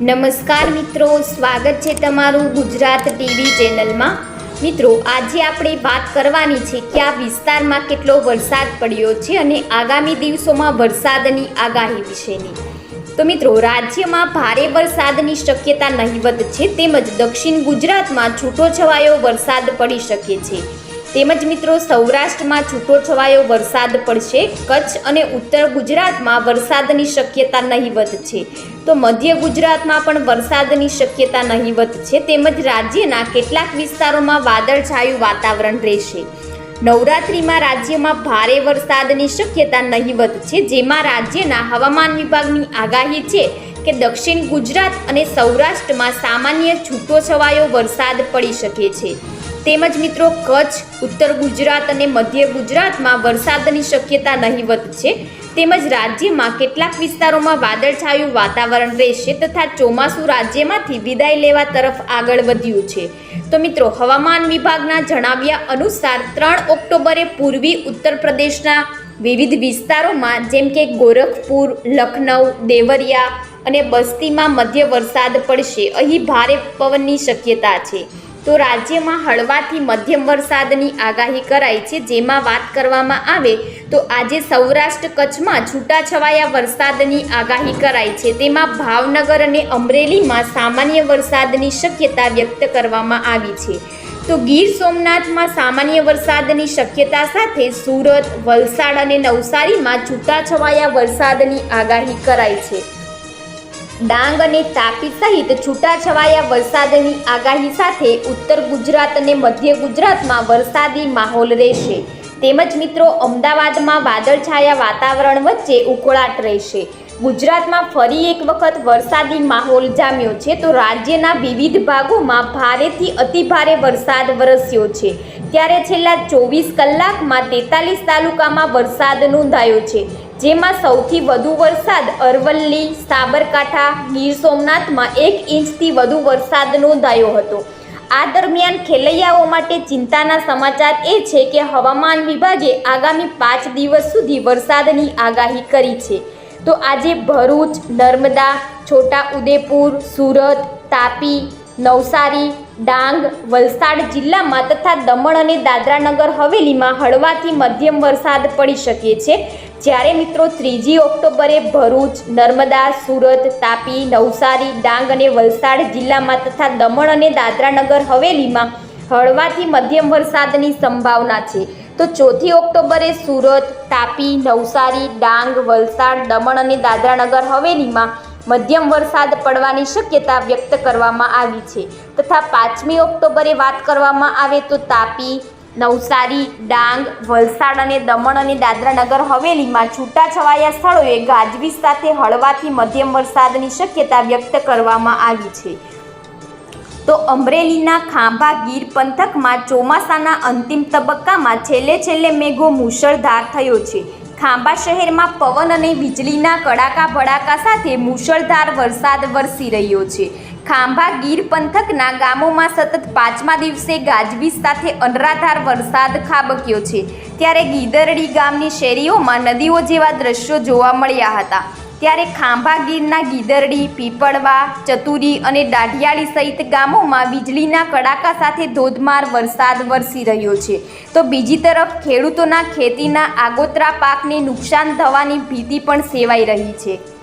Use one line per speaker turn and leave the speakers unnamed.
નમસ્કાર મિત્રો, સ્વાગત છે તમારું ગુજરાત ટીવી ચેનલમાં. મિત્રો, આજે આપણે વાત કરવાની છે કે આ વિસ્તારમાં કેટલો વરસાદ પડ્યો છે અને આગામી દિવસોમાં વરસાદની આગાહી વિશેની. તો મિત્રો, રાજ્યમાં ભારે વરસાદની શક્યતા નહીવત છે, તેમજ દક્ષિણ ગુજરાતમાં છૂટો છવાયો વરસાદ પડી શકે છે. તેમજ મિત્રો સૌરાષ્ટ્રમાં છૂટો છવાયો વરસાદ પડશે. કચ્છ અને ઉત્તર ગુજરાતમાં વરસાદની શક્યતા નહીવત છે. તો મધ્ય ગુજરાતમાં પણ વરસાદની શક્યતા નહીવત છે. તેમજ રાજ્યના કેટલાક વિસ્તારોમાં વાદળછાયું વાતાવરણ રહેશે. નવરાત્રિમાં રાજ્યમાં ભારે વરસાદની શક્યતા નહીવત છે. જેમાં રાજ્યના હવામાન વિભાગની આગાહી છે કે દક્ષિણ ગુજરાત અને સૌરાષ્ટ્રમાં સામાન્ય છૂટો છવાયો વરસાદ પડી શકે છે. તેમજ મિત્રો કચ્છ, ઉત્તર ગુજરાત અને મધ્ય ગુજરાતમાં વરસાદની શક્યતા નહીવત છે. તેમજ રાજ્યમાં કેટલાક વિસ્તારોમાં વાદળછાયું વાતાવરણ રહેશે તથા ચોમાસું રાજ્યમાંથી વિદાય લેવા તરફ આગળ વધ્યું છે. તો મિત્રો, હવામાન વિભાગના જણાવ્યા અનુસાર ત્રણ ઓક્ટોબરે પૂર્વી ઉત્તર પ્રદેશના વિવિધ વિસ્તારોમાં, જેમ કે ગોરખપુર, લખનઉ, દેવરિયા અને બસ્તીમાં મધ્ય વરસાદ પડશે. અહીં ભારે પવનની શક્યતા છે. તો રાજ્યમાં હળવાથી મધ્યમ વરસાદની આગાહી કરાઈ છે. જેમાં વાત કરવામાં આવે તો આજે સૌરાષ્ટ્ર કચ્છમાં છૂટાછવાયા વરસાદની આગાહી કરાઈ છે. તેમાં ભાવનગર અને અમરેલીમાં સામાન્ય વરસાદની શક્યતા વ્યક્ત કરવામાં આવી છે. તો ગીર સોમનાથમાં સામાન્ય વરસાદની શક્યતા સાથે સુરત, વલસાડ અને નવસારીમાં છૂટાછવાયા વરસાદની આગાહી કરાઈ છે. ડાંગ અને તાપી સહિત છૂટાછવાયા વરસાદની આગાહી સાથે ઉત્તર ગુજરાત અને મધ્ય ગુજરાતમાં વરસાદી માહોલ રહેશે. તેમજ મિત્રો, અમદાવાદમાં વાદળછાયા વાતાવરણ વચ્ચે ઉકળાટ રહેશે. ગુજરાતમાં ફરી એક વખત વરસાદી માહોલ જામ્યો છે તો રાજ્યના વિવિધ ભાગોમાં ભારેથી અતિભારે વરસાદ વરસ્યો છે. ત્યારે છેલ્લા ચોવીસ કલાકમાં તેતાલીસ તાલુકામાં વરસાદ નોંધાયો છે. જેમાં સૌથી વધુ વરસાદ અરવલ્લી, સાબરકાંઠા, ગીર સોમનાથમાં એક ઇંચથી વધુ વરસાદ નોંધાયો હતો. આ દરમિયાન ખેલૈયાઓ માટે ચિંતાના સમાચાર એ છે કે હવામાન વિભાગે આગામી પાંચ દિવસ સુધી વરસાદની આગાહી કરી છે. તો આજે ભરૂચ, નર્મદા છોટા ઉદેપુર સુરત, તાપી, નવસારી, ડાંગ, વલસાડ જિલ્લામાં તથા દમણ અને દાદરાનગર હવેલીમાં હળવાથી મધ્યમ વરસાદ પડી શકે છે. જ્યારે મિત્રો ત્રીજી ઓક્ટોબરે ભરૂચ, નર્મદા, સુરત, તાપી, નવસારી, ડાંગ અને વલસાડ જિલ્લામાં તથા દમણ અને દાદરાનગર હવેલીમાં હળવાથી મધ્યમ વરસાદની સંભાવના છે. તો ચોથી ઓક્ટોબરે સુરત, તાપી, નવસારી, ડાંગ, વલસાડ, દમણ અને દાદરાનગર હવેલીમાં મધ્યમ વરસાદ પડવાની શક્યતા વ્યક્ત કરવામાં આવી છે. તથા પાંચમી ઓક્ટોબરે વાત કરવામાં આવે તો તાપી નવસારી, ડાંગ, વલસાડ અને દમણ અને દાદરાનગર હવેલીમાં છૂટાછવાયા સ્થળોએ ગાજવીજ સાથે હળવાથી મધ્યમ વરસાદની શક્યતા વ્યક્ત કરવામાં આવી છે. તો અમરેલીના ખાંભા ગીર પંથકમાં ચોમાસાના અંતિમ તબક્કામાં છેલ્લે છેલ્લે મેઘો મુશળધાર થયો છે. ખાંભા શહેરમાં પવન અને વીજળીના કડાકા ભડાકા સાથે મુશળધાર વરસાદ વરસી રહ્યો છે. ખાંભા ગીર પંથકના ગામોમાં સતત પાંચમા દિવસે ગાજવીજ સાથે અનરાધાર વરસાદ ખાબક્યો છે. ત્યારે ગીદરડી ગામની શેરીઓમાં નદીઓ જેવા દ્રશ્યો જોવા મળ્યા હતા. ત્યારે ખાંભા ગીરના ગીદરડી, પીપળવા, ચતુરી અને દાઢિયાળી સહિત ગામોમાં વીજળીના કડાકા સાથે ધોધમાર વરસાદ વરસી રહ્યો છે. તો બીજી તરફ ખેડૂતોના ખેતીના આગોતરા પાકને નુકસાન થવાની ભીતિ પણ સેવાઈ રહી છે.